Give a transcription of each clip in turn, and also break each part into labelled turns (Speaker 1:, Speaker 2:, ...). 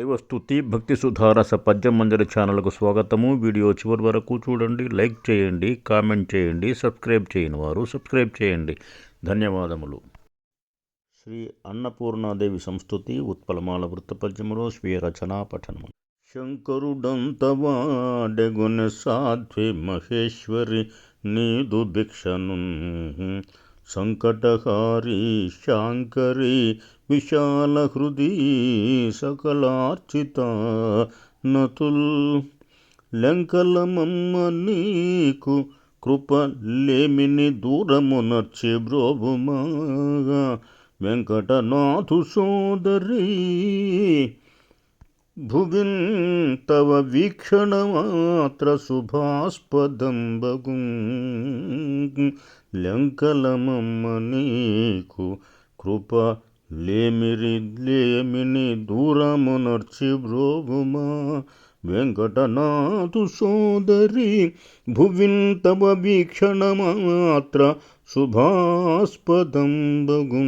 Speaker 1: దైవస్థుతి భక్తి సుధారస పద్యం మందిర ఛానల్కు స్వాగతము. వీడియో చివరి వరకు చూడండి లైక్ చేయండి కామెంట్ చేయండి సబ్స్క్రైబ్ చేయని వారు సబ్స్క్రైబ్ చేయండి. ధన్యవాదములు. శ్రీ అన్నపూర్ణాదేవి సంస్థుతి ఉత్పలమాల వృత్తపద్యములో స్వీయ రచనా పఠనము. శంకరుడంతవాడెగొనె సాధ్వి మహేశ్వరి నీదు భిక్షను సంకటహారి శాంకరీ విశాల హృది సకలార్చిత నతుల్ లెంకలమమ్మ నీకు కృప లేమిని దూరమునర్చి బ్రోభుమాగా వెంకటనాథు సోదరి భువిన్ తవ వీక్షణమాత్ర శుభాస్పదం బగు లెంకలమమ్మ నీకు కృప లేమిరి లేమిని దూరమునర్చి బ్రోగుమా వెంకటనాథు సోదరి భువిన్ తవ వీక్షణమాత్ర శుభాస్పదం బగు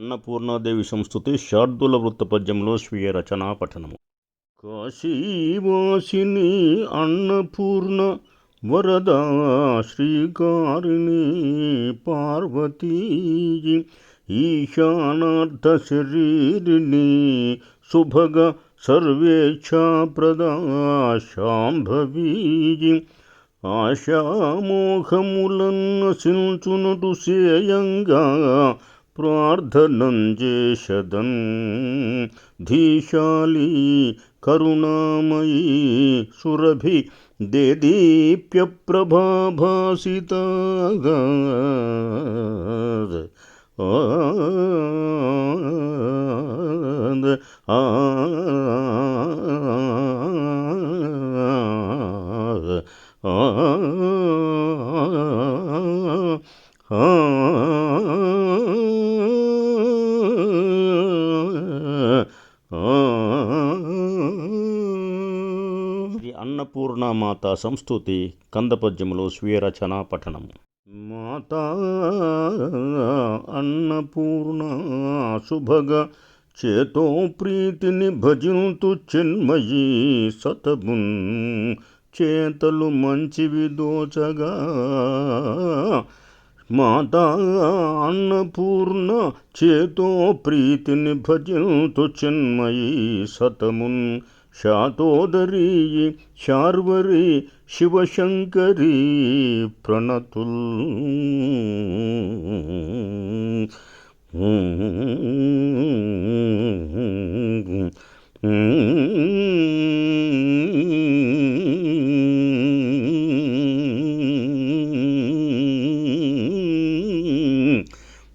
Speaker 1: అన్నపూర్ణాదేవి సంస్థుతి శార్దుల వృత్తపద్యంలో స్వీయ రచనా పఠనము. కాశీవాసిని అన్నపూర్ణ वरदा श्रीकारिणी पार्वती ईशानार्थशरीरिणी सुभग सर्वेच्छाप्रदा शाम्भवी आशामोघमुलं न सिंसुनृस्य సించునటు సేయంగా ప్రార్థనం చేషదన్ ధీశాలి కరుణామయీ సురభి దేదీప్య ప్రభాభాసితగా శ్రీ అన్నపూర్ణమాత సంస్థుతి కందపద్యములో స్వీయ రచనా పఠనం. మాతా అన్నపూర్ణ శుభగ చేతో ప్రీతిని భజింతు చిన్మయీ సతమున్ చేతలు మంచివి దోచగా. మాత అన్నపూర్ణ చేతో ప్రీతిని భజింతు చిన్మయీ సతమున్ ಶಾತೋದರಿ ಶಾರ್ವರಿ ಶಿವಶಂಕರಿ ಪ್ರಣತುಲ್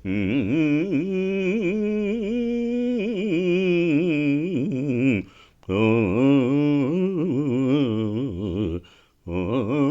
Speaker 1: Mm-hmm. 어, 어, 어, 어,